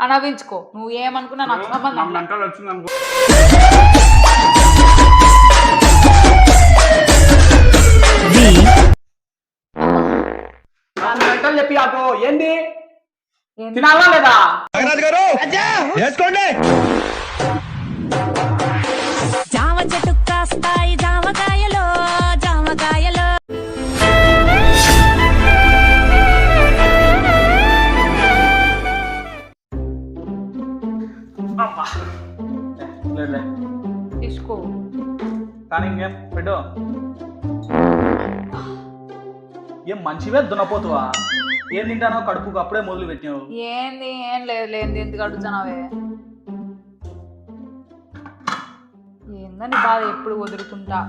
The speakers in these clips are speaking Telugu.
అనవించుకో. నువ్వు ఏమనుకున్నా నాకు సంబంధం వచ్చింది అనుకో చెప్పి ఆటో. ఏంది? తినాలా లేదా? తీసుకో. కానీ ఇంకేం? పెట్టు. ఏం మంచివే దున్నపోతువా? ఏం తింటానో కడుపుకు అప్పుడే మొదలు పెట్టినావు. ఏంది? ఏం లేదు లేదు ఎందుకు అడుగుతున్నావే? ఏందని బాధ ఎప్పుడు వదులుకుంటా?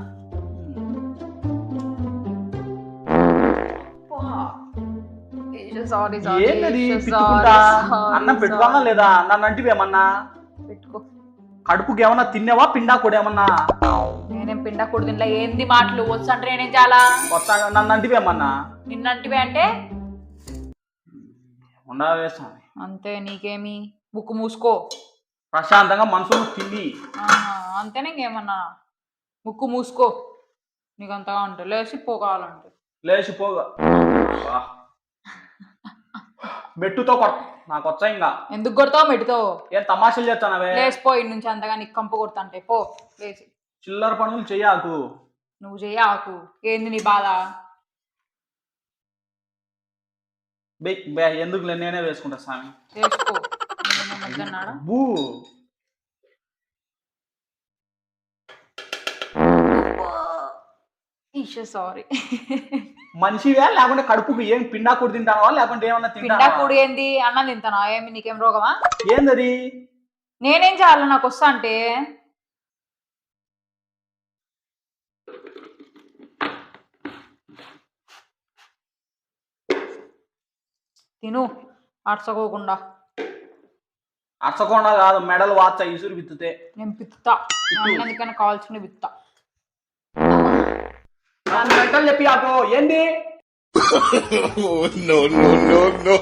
సారీ సారీ ఏంటది తిట్టుకుంటా అన్నం పెట్టుకోవాలా లేదా? నన్ను అంటివేమన్నా పెట్టుకో. కడుపుకి ఏమన్నా తిన్నావా? పిండా కూడా ఏమన్నా నేనేం పిండ కుడిదింట్లో ఏంది మాటలు? వచ్చంటే నేనేం చాలా వస్తా నన్ను అంటివేమన్నా నిన్నంటివి అంటే? ఉండవే స్వామి. అంతే నీకేమి? ముక్కు మూసుకో. ప్రశాంతంగా మనసులో తిని. అంతేనే ఇంకేమన్నా? ముక్కు మూసుకో. నీకు అంతగా ఉంటుంది లేచి పోకాలంటే లేచిపోగా వా. మెట్టుతో కొట్ నాకు వచ్చా ఇంకా. ఎందుకు కొడతావు? మెట్టుతో ఏం తమాషలు చేస్తానవే. లేచిపో ఇటు నుంచి అంతగా నీకు కంప కొడతాంటే. పో లేచి. చిల్లర పనులు చెయ్యాకు నువ్వు చెయ్య ఆకు ఏంది నీ బాధ? బే బే ఎందుకు నేనే వేసుకుంటా స్వామి. చేసుకో వద్దన్నాడా? బూ. ఈష సారీ. మనిషివే? లేకుంటే కడుపుకు ఏం పిండా కూడా తింటావా? లేకుంటే ఏమన్నా పిండా తింటావా కూడి ఏంది? అన్నం తింటానా? ఏమి నీకేం రోగమా? ఏందది? నేనేం చేయాలి? నాకు వస్తా అంటే? తిను. అడ్చకోకుండా అచ్చకుండా కాదు మెడలు వాచ ఇసురు విత్తుతే. నేను పిత్తా. అన్నందుకైనా కావాల్సిన పిత్తా. నాకు మెంటల్ చెప్పి ఆటో ఏంది? Oh, no, no, no, no.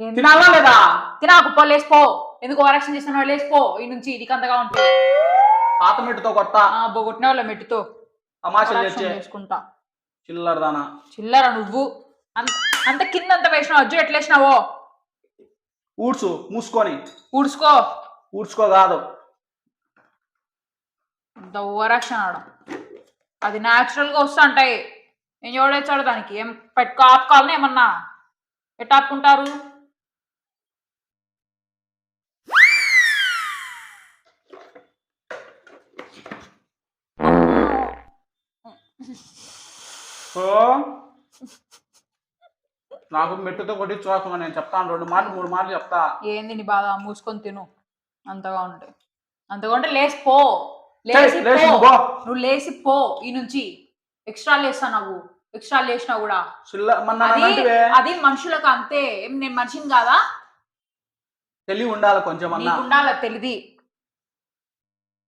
ఏంది? తినాలా లేదా? తినాకు పో లేచిపో. ఎందుకు ఓవరాక్షన్ చేసిన లేచిపో. ఈ నుంచి ఇది అంతగా ఉంటుంది. పాత మెట్టుతో కొత్త ఆ బొగొట్టిన వాళ్ళ మెట్టుతో తెచ్చే చేసుకుంటా. చిల్లరదానా చిల్లర నువ్వు. అంత అంత కింద అంత వేసినావు. అజ్జు ఎట్లా వేసినావో ఊడ్చు మూసుకొని. ఊడ్చుకో. ఊడ్చుకో కాదు. ఓవరాక్షన్ ఆడ. అది న్యాచురల్గా వస్తుంటాయి. నేను చూడేచ్చాడు దానికి. ఏం పెట్టుకో ఆపుకోవాలని ఏమన్నా ఎట్ట ఆపుకుంటారు సో నాకు మెట్టుతో కొట్టి చూడకుండా నేను చెప్తాను. రెండు మాటలు మూడు మాటలు చెప్తా. ఏంది నీ బాధ? మూసుకొని తిను. అంతగా ఉంటాయి అంతగా ఉంటే లేచి పో. లేచి, పో. నువ్వు లేచి పో ఈ నుంచి. ఎక్స్ట్రా లేస్తా నువ్వు. ఎక్స్ట్రా లేచినా కూడా. అది మనుషులకు అంతే. ఏం నేను మనిషిని కాదా? తెలివి ఉండాలి కొంచెం ఉండాల తెలిది.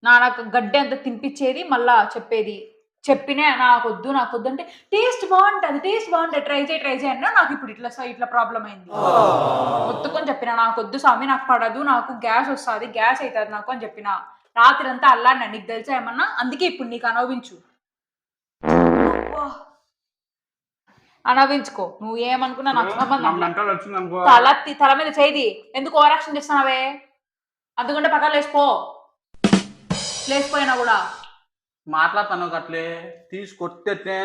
నా నాకు గడ్డి అంత తినిపించేది మళ్ళా చెప్పేది. చెప్పినే నాకు వద్దు నాకు వద్దు అంటే టేస్ట్ బాగుంటుంది టేస్ట్ బాగుంటుంది ట్రై చేయి ట్రై చేయి అన్నా నాకు ఇప్పుడు ఇట్లా ఇట్లా ప్రాబ్లం అయింది. మొత్తుకొని చెప్పిన నాకు వద్దు స్వామి నాకు పడదు నాకు గ్యాస్ వస్తుంది గ్యాస్ అవుతుంది నాకు అని చెప్పిన. రాత్రి అంతా అల్లాడినా నీకు తెలుసా ఏమన్నా? అందుకే ఇప్పుడు నీకు అనవించు. అనవించుకో. నువ్వు ఏమనుకున్నా నాకు సంబంధం తల తల మీద చేయి ఎందుకు ఓవరాక్షన్ చేస్తున్నావే? అందుకంటే పక్కన లేచిపో. లేచిపోయినా కూడా. మాట్లాడతాను ఒక అట్లే తీసి కొట్టేస్తే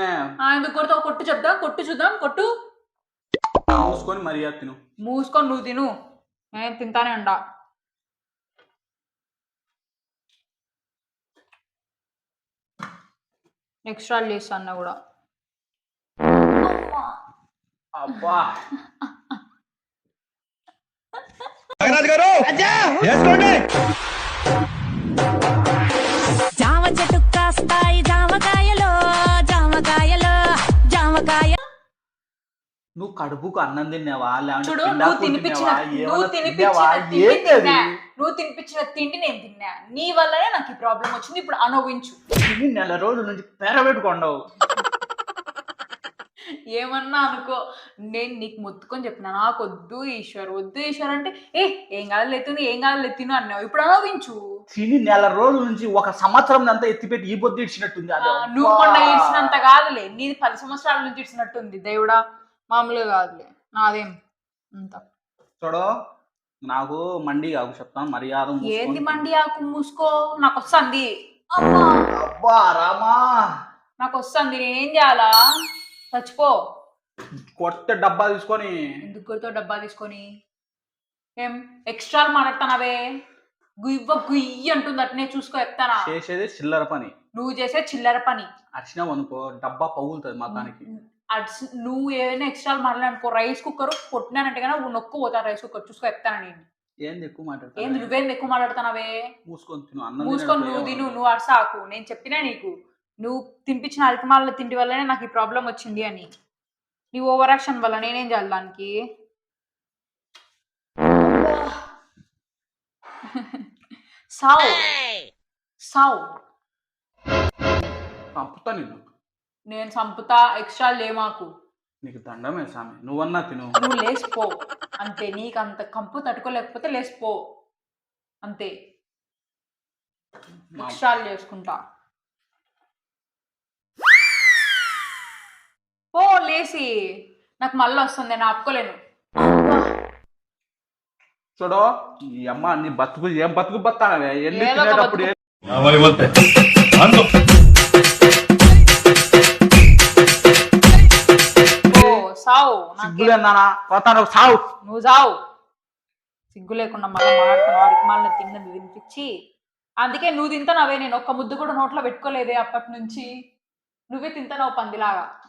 ఆ, ఎందుకు కొడుతావు? కొట్టు చెప్దాం కొట్టు చూద్దాం. కొట్టు. మూసుకొని మర్యాద తిను. మూసుకొని నువ్వు తిను. నేను తింటానే ఉండా. ఎక్స్ట్రా లేస్ అన్న కూడా. అబ్బా. జామ కడుపుకు అన్నం తిన్నావా? చూడు నువ్వు తినిపించిన? నువ్వు తినిపించిన? తిండి? తిన్నా. నువ్వు తినిపించిన తిండి నేను తిన్నా. నీ వల్లనే నాకు ఈ ప్రాబ్లం వచ్చింది. ఇప్పుడు అనుభవించు. తిని నెల రోజుల నుంచి పెరబెట్టుకోండవు ఏమన్నా అనుకో. నేను నీకు మొత్తుకొని చెప్పిన నాకు వద్దు ఈశ్వర్ వద్దు ఈశ్వర్ అంటే ఏ ఏం కాదు ఎత్తుంది ఏం కాదు ఎత్తిను అన్నావు. ఇప్పుడు అనుభవించు. తిని నెల రోజుల నుంచి ఒక సంవత్సరం అంతా ఎత్తిపెట్టి ఈ పొద్దు ఇచ్చినట్టుంది నువ్వు. మొన్న ఇడిచినంత కాదులే. నీది పది సంవత్సరాల నుంచి ఇడిచినట్టుంది దేవుడా. మామూలుగా కాదులే. నాదేం అంత చూడు నాకు మండి కాకు చెప్తాను మర్యాద ఏంది మండి ఆకు మూసుకో? నాకు వస్తుంది అబ్బా రామా. నాకు వస్తుంది నేనేం చేయాలా? చచ్చిపో. కొత్త డబ్బా తీసుకొని. ఎందుకు గురితో డబ్బా తీసుకొని? ఏం ఎక్స్ట్రా మాట్లాడుతున్నావే? గుయ్య గుయ్యి అంటుంది అట్నే చూసుకో చెప్తానా? చేసేది చిల్లర పని. నువ్వు చేసే చిల్లర పని. అరిచినావు అనుకో డబ్బా పగులుతుంది మొత్తానికి అట్స్- నువ్వు ఏదైనా ఎక్స్ట్రా మాట్లాడుకో రైస్ కుక్కర్ కొట్టినానంటే కన్నా నువ్వు నొక్కు పోతా రైస్ కుక్కర్ చూసుకో చెప్తాను నేను. ఏంది ఎక్కువ ఏంది మాట్లాడతాను నువ్వేంది ఎక్కువ మాట్లాడుతున్నావే? మూసుకొని తిను అన్నం మూసుకొని నువ్వు తిను. నువ్వు అరసాకు నేను చెప్పినా నీకు నువ్వు తినిపించిన అల్కమాల తిండి వల్లనే నాకు ఈ ప్రాబ్లం వచ్చింది అని. నీ ఓవర్ యాక్షన్ వల్ల నేనేం చేయాలి దానికి? సావు. సావు. నిన్ను. నేను చంపుతా ఎక్స్ట్రా లేమాకు నీకు దండమే స్వామి. నువ్వన్నా తిను. నువ్వు లేచిపో. అంతే నీకు అంత కంపు తట్టుకోలేకపోతే లేచిపో. అంతే. ఎక్స్ట్రాలు చేసుకుంటా. ఓ లేసి. నాకు మళ్ళీ వస్తుంది నేను ఆపుకోలేను. చూడు ఈ అమ్మ నీ బతుకు ఏం బతుకు బతానవే? ఎన్ని తినేటప్పుడు సిగ్గులేందానా పోతాను సావు. నువ్వు సావు. సిగ్గు లేకుండా మళ్ళీ మాట్లాడుతున్నావు వారికి మళ్ళీ తిన్నది తినిపించి. అందుకే నువ్వు తింటానవే నేను ఒక్క ముద్దు కూడా నోట్లో పెట్టుకోలేదే అప్పటి నుంచి. నువ్వే తింటానావు పందిలాగా.